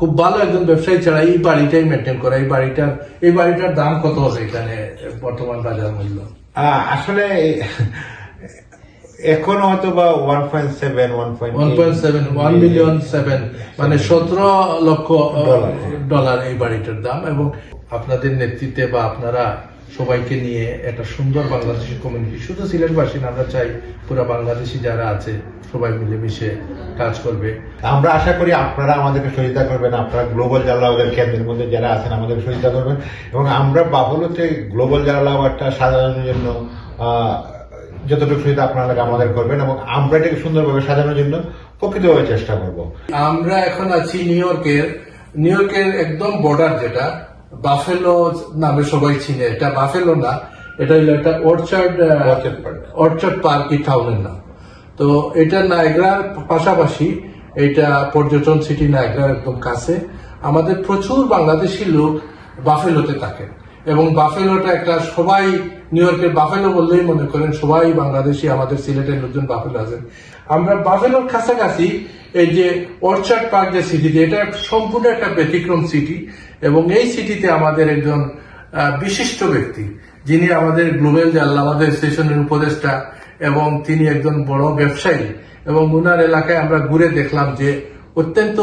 খুব ভালো একজন ব্যবসায়ী ছাড়া এই বাড়িটাই মেনটেন করা এই বাড়িটার এই বাড়িটার দাম কত হবে এখানে বর্তমান বাজার মূল্য আসলে এখন হয়তো বা one point seven one point one point seven one million seven মানে সতেরো লক্ষ। ডলার এই বাড়িটার দাম এবং আপনাদের নেতৃত্বে বা আপনারা সবাইকে নিয়ে একটা সুন্দর বাংলাদেশি কমিউনিটি শুধু সিলেটবাসী না আমরা চাই পুরো বাংলাদেশি যারা আছে সবাই মিলেমিশে কাজ করবে। আমরা আশা করি আপনারা আমাদেরকে সহযোগিতা করবেন আপনারা গ্লোবাল জালাওয়াদের কেন্দ্রের মধ্যে যারা আছেন আমাদেরকে সহযোগিতা করবেন। এবং আমরা বাবুলতে গ্লোবাল জালাওয়ারটা সাজানোর জন্য যতটুকু সুবিধা আপনারা আমাদের করবেন এবং আমরা এটাকে সুন্দরভাবে সাজানোর জন্য প্রকৃতভাবে চেষ্টা করব। আমরা এখন আছি নিউ ইয়র্কের নিউ ইয়র্কের একদম বর্ডার যেটা বাফেলো নামে সবাই চিনে। এটা বাফেলো না এটা হলো একটা অর্চার্ড। অর্চার্ড পার্ক এই টাউনের নাম। তো এটা নায়গ্রার পাশাপাশি এটা পর্যটন সিটি নায়গ্রার একদম কাছে। আমাদের প্রচুর বাংলাদেশি লোক বাফেলোতে থাকে এবং বাফেলোটা একটা সবাই নিউ ইয়র্কের বাফেলো বললেই মনে করেন সবাই বাংলাদেশি আমাদের সিলেটের লোকজন বাফেলো আছেন আমরা বাফেলোর কাছাকাছি এই যে অর্চার্ড পার্ক যে সিটিতে এটা সম্পূর্ণ একটা ব্যতিক্রম সিটি এবং এই সিটিতে আমাদের একজন বিশিষ্ট ব্যক্তি যিনি আমাদের গ্লোবেল জাল আমাদের স্টেশনের উপদেষ্টা এবং তিনি একজন বড় ব্যবসায়ী এবং উনার এলাকায় আমরা ঘুরে দেখলাম যে অত্যন্ত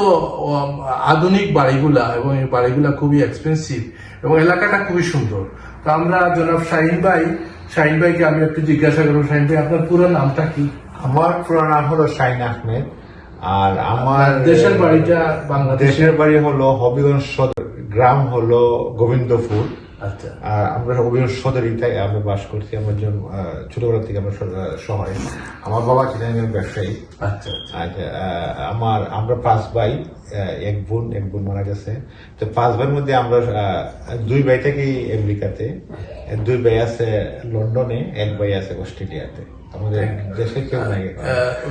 আধুনিক বাড়িগুলা এবং এই বাড়িগুলা খুবই এক্সপেন্সিভ এবং এলাকাটা খুবই সুন্দর। তো আমরা জনাব শাহিন ভাই শাহিন ভাইকে আমি একটু জিজ্ঞাসা করব শাহিন ভাই আপনার পুরো নামটা কি? আমার পুরো নাম হলো শাইন আহমেদ আর আমার দেশের বাড়িটা বাংলাদেশের? বাড়ি হলো হবিগঞ্জ সদর। গ্রাম হলো গোবিন্দপুর। আচ্ছা। আর আমরা অভিনয় সদরিতে আমরা বাস করছি আমার জন্য ছোটবেলা থেকে আমরা শহরে আমার বাবা ছিলেন ব্যবসায়ী। আচ্ছা আচ্ছা। আমার আমরা পাঁচ ভাই। এক বোন এক বোন মারা গেছে। তো পাঁচ ভাইয়ের মধ্যে আমরা দুই ভাই থাকি আমেরিকাতে। দুই ভাই আছে লন্ডনে এক ভাই আছে অস্ট্রেলিয়াতে। আমাদের দেশে কেউ নাই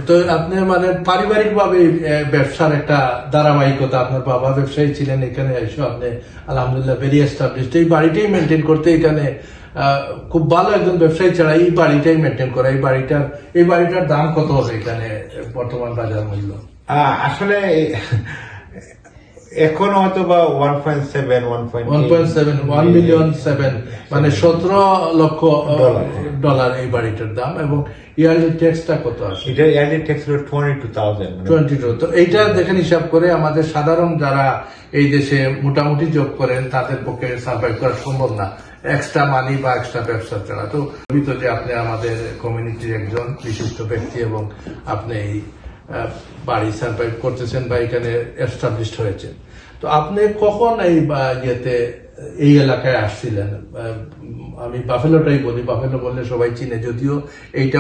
তো আপনি মানে পারিবারিক ভাবে ব্যবসার একটা ধারাবাহিকতা আপনার বাবা ব্যবসায়ী ছিলেন এখানে এসে আপনি আলহামদুলিল্লাহ ভেরি এস্টাবলিশড এই বাড়িটাই মেনটেন করতে এখানে খুব ভালো একজন ব্যবসায়ী ছাড়া এই বাড়িটাই মেনটেন করা। এই বাড়িটার এই বাড়িটার দাম কত হবে এখানে বর্তমান বাজার মূল্য? আসলে এখন হয়তো বা one point seven one point one point seven one million seven মানে সতেরো লক্ষ ডলার। এই বাড়িটার দাম এবং ইয়ারলি ট্যাক্সটা কত আসে এটা ইয়ারলি ট্যাক্স হলো twenty two thousand twenty two তো এইটা দেখেন হিসাব করে আমাদের সাধারণ যারা এই দেশে মোটামুটি জব করেন তাদের পক্ষে সার্ভাইভ করা সম্ভব না। এক্সট্রা মানি বা এক্সট্রা ব্যবসা ছাড়া। তো তো যে আপনি আমাদের কমিউনিটির একজন বিশিষ্ট ব্যক্তি এবং আপনি এই বাড়ি সার্ভাইভ করতেছেন বা এখানে এস্টাবলিশড হয়েছে তো আপনি কখন এই ইয়েতে, এই এলাকায় আসছিলেন? আমি বাফেলোটাই বলি, বাফেলো বললে সবাই চিনে, যদিও এইটা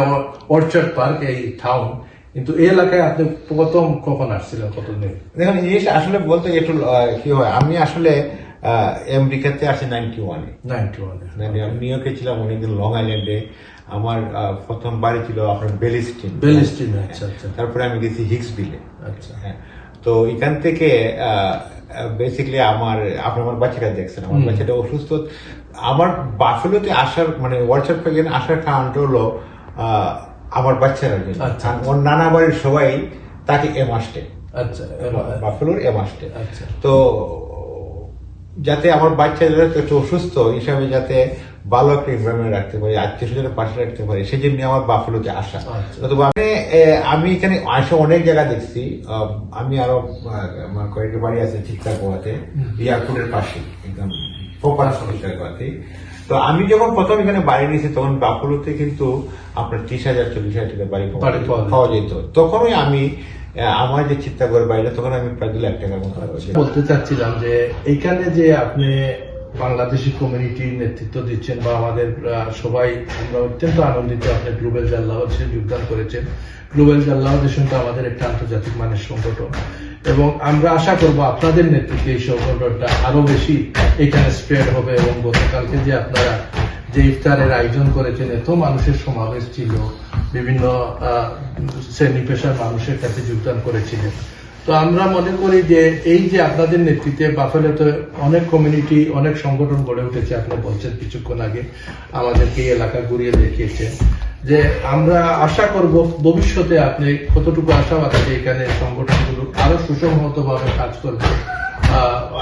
অর্চার্ড পার্ক, এই টাউন কিন্তু এই এলাকায় আপনি প্রথম কখন আসছিলেন? কতদিন দেখুন জিনিস আসলে বলতে একটু কি হয়, আমি আসলে আমেরিকাতে আসি নাইনটি ওয়ানে নাইনটি ওয়ানে আমি নিউ ইয়র্কে ছিলাম অনেকদিন লং আইল্যান্ডে আমার প্রথম বাড়ি ছিল আপনার বেলিস্টিন বেলিস্টিন আচ্ছা আচ্ছা। তারপরে আমি গেছি হিক্স বিলে আচ্ছা। হ্যাঁ। তো এখান থেকে বেসিক্যালি আমার আপনি আমার বাচ্চাটা দেখছেন। আমার বাচ্চাটা অসুস্থ। আমার বাফেলোতে আসার মানে হোয়াটসঅ্যাপ থেকে আসার কারণটা হলো আহ, আমার বাচ্চারা জন্য আচ্ছা। ওর নানা বাড়ির সবাই তাকে এম আসতে আচ্ছা বাফেলোর এম আসতে আচ্ছা। তো যাতে আমার বাচ্চারা একটু অসুস্থ হিসাবে যাতে ভালো একটা এনভারনমেন্ট রাখতে পারি আত্মীয় স্বজনের পাশে রাখতে পারি সেই জন্য আমার বাফেলোতে আসা আচ্ছা। নতুবা আমি এখানে আসে অনেক জায়গা দেখছি আমি আরও আমার কয়েকটা বাড়ি আছে ঠিকঠাক গোয়াতে এয়ারপোর্টের পাশে একদম প্রপার সরকার গোয়াতে তো আমি যখন প্রথম এখানে বাড়ি নিয়েছি তখন বাফেলোতে কিন্তু আপনার ত্রিশ হাজার চল্লিশ হাজার টাকা বাড়ি পাওয়া যেত। তখনই আমি আমার যে বাড়িটা তখন আমি মতো বলতে চাচ্ছিলাম যে যে আপনি বাংলাদেশি কমিউনিটির নেতৃত্ব দিচ্ছেন বা আমাদের সবাই, আমরা অত্যন্ত আনন্দিত আপনি যোগদান করেছেন। গ্লোবাল জাল্লাহ দেশন আমাদের একটা আন্তর্জাতিক মানের সংগঠন। এবং আমরা আশা করব আপনাদের নেতৃত্বে এই সংগঠনটা আরও বেশি এখানে স্প্রেড হবে এবং গতকালকে যে আপনারা যে ইফতারের আয়োজন করেছেন, এত মানুষের সমাবেশ ছিল, বিভিন্ন শ্রেণি পেশার মানুষের কাছে যোগদান করেছিলেন। তো আমরা মনে করি যে এই যে আপনাদের নেতৃত্বে বাফেলোতে অনেক কমিউনিটি অনেক সংগঠন গড়ে উঠেছে, আপনি বলছেন কিছুক্ষণ আগে, আমাদেরকে এই এলাকা ঘুরিয়ে দেখিয়েছেন, যে আমরা আশা করব ভবিষ্যতে আপনি কতটুকু আশাবাদ আছে এখানে সংগঠনগুলো আরও সুসংহত ভাবে কাজ করবে।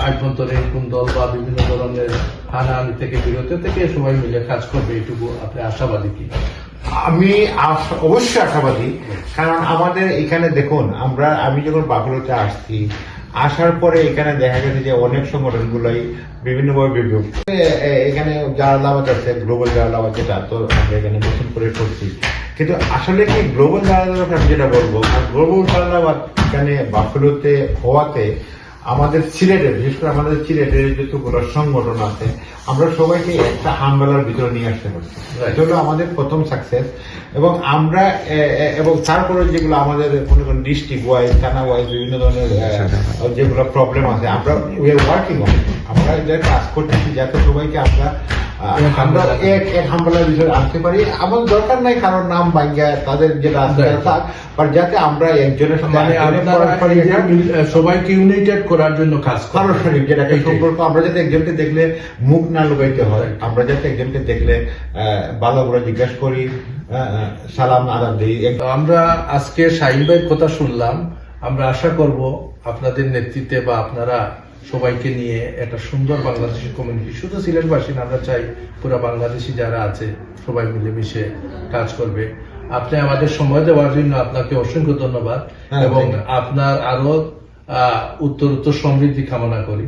আভ্যন্তরীণ কুন্দল বা বিভিন্ন ধরনের হানাহানি থেকে বিরত থেকে সবাই মিলে কাজ করবে, এটুকু আপনি আশাবাদী কি? আমি অবশ্যই আশাবাদী, কারণ আমাদের এখানে দেখুন, আমরা, আমি যখন বাফুলোতে আসছি, আসার পরে এখানে দেখা গেছে যে অনেক সংগঠনগুলোই বিভিন্নভাবে বিভক্ত। এখানে জালালাবাদ আছে, গ্লোবাল জালালাবাদ যেটা, তো আমরা এখানে নতুন করে করছি। কিন্তু আসলে কি গ্লোবাল জালালাবাদ, আমি যেটা বলব গ্লোবাল জালালাবাদ এখানে বাফুলোতে হওয়াতে আমাদের সিলেটে বিশেষ করে আমাদের সিলেটের যতগুলো সংগঠন আছে আমরা সবাইকে একটা হামবেলার ভিতরে নিয়ে আসতে পারি. এটা হলো আমাদের প্রথম সাকসেস এবং আমরা এবং তারপরে যেগুলো আমাদের মনে করেন ডিস্ট্রিক্ট ওয়াইজ থানা ওয়াইজ বিভিন্ন ধরনের যেগুলো প্রবলেম আছে আমরা উই আর ওয়ার্কিং অন আমরা কাজ করতেছি যাতে সবাইকে আমরা আমরা এক এক হামবেলার ভিতরে আনতে পারি। আমাদের দরকার নাই কারোর নাম ভাঙ্গা তাদের যেটা আছে থাক। বাট যাতে আমরা একজনের সাথে মানে আরেকজনের আপনারা পরস্পর এই যে একটা- মিল- সবাইকে ইউনাইটেড করার জন্য কাজ পারস্পরিক যেটাকে সম্পর্ক আমরা যাতে একজনকে দেখলে মুখ না লুকাইতে হয় আমরা যাতে একজনকে দেখলে ভালো করে জিজ্ঞাসা করি সালাম আদাব দিই। আমরা আজকে ভাইয়ের কথা শুনলাম। আমরা আশা করব আপনাদের নেতৃত্বে বা আপনারা সবাইকে নিয়ে একটা সুন্দর বাংলাদেশি কমিউনিটি শুধু সিলেটবাসী না আমরা চাই পুরো বাংলাদেশি যারা আছে সবাই মিলেমিশে কাজ করবে। আপনি আমাদের সময় দেওয়ার জন্য আপনাকে অসংখ্য ধন্যবাদ হ্যাঁ, এবং আপনার আরও উত্তর উত্তর সমৃদ্ধি কামনা করি।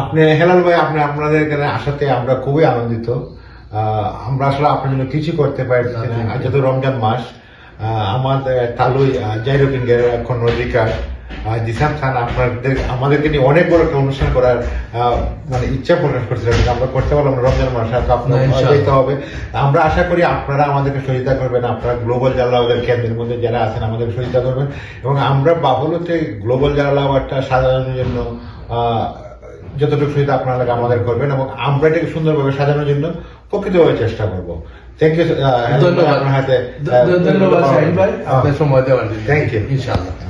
আপনি হেলাল ভাই আপনি আপনাদের এখানে আসাতে আমরা খুবই আনন্দিত। আহ, আমরা আসলে আপনার জন্য কিছু করতে পারি না যেহেতু রমজান মাস। আহ, আমাদের তালুই জাইরুকিনের এখন অধিকার জিসান খান আপনাদের আমাদেরকে নিয়ে অনেক বড় একটা অনুষ্ঠান করার মানে ইচ্ছা প্রকাশ করছিলেন আমরা করতে পারলাম রমজান মাস যেতে হবে। আমরা আশা করি আপনারা আমাদেরকে সহযোগিতা করবেন আপনারা গ্লোবাল কেন্দ্রের মধ্যে যারা আছেন আমাদের সহযোগিতা করবেন এবং আমরা বাবুলতে গ্লোবাল জালাওয়ারটা সাজানোর জন্য যতটুকু সুবিধা আপনারা আমাদের করবেন এবং আমরা এটাকে সুন্দরভাবে সাজানোর জন্য প্রকৃতভাবে চেষ্টা করব। থ্যাংক ইউ ধন্যবাদ। আপনার হাতে ধন্যবাদ ভাই। আপনার সময় দেওয়ার জন্য। you. ইনশাআল্লাহ।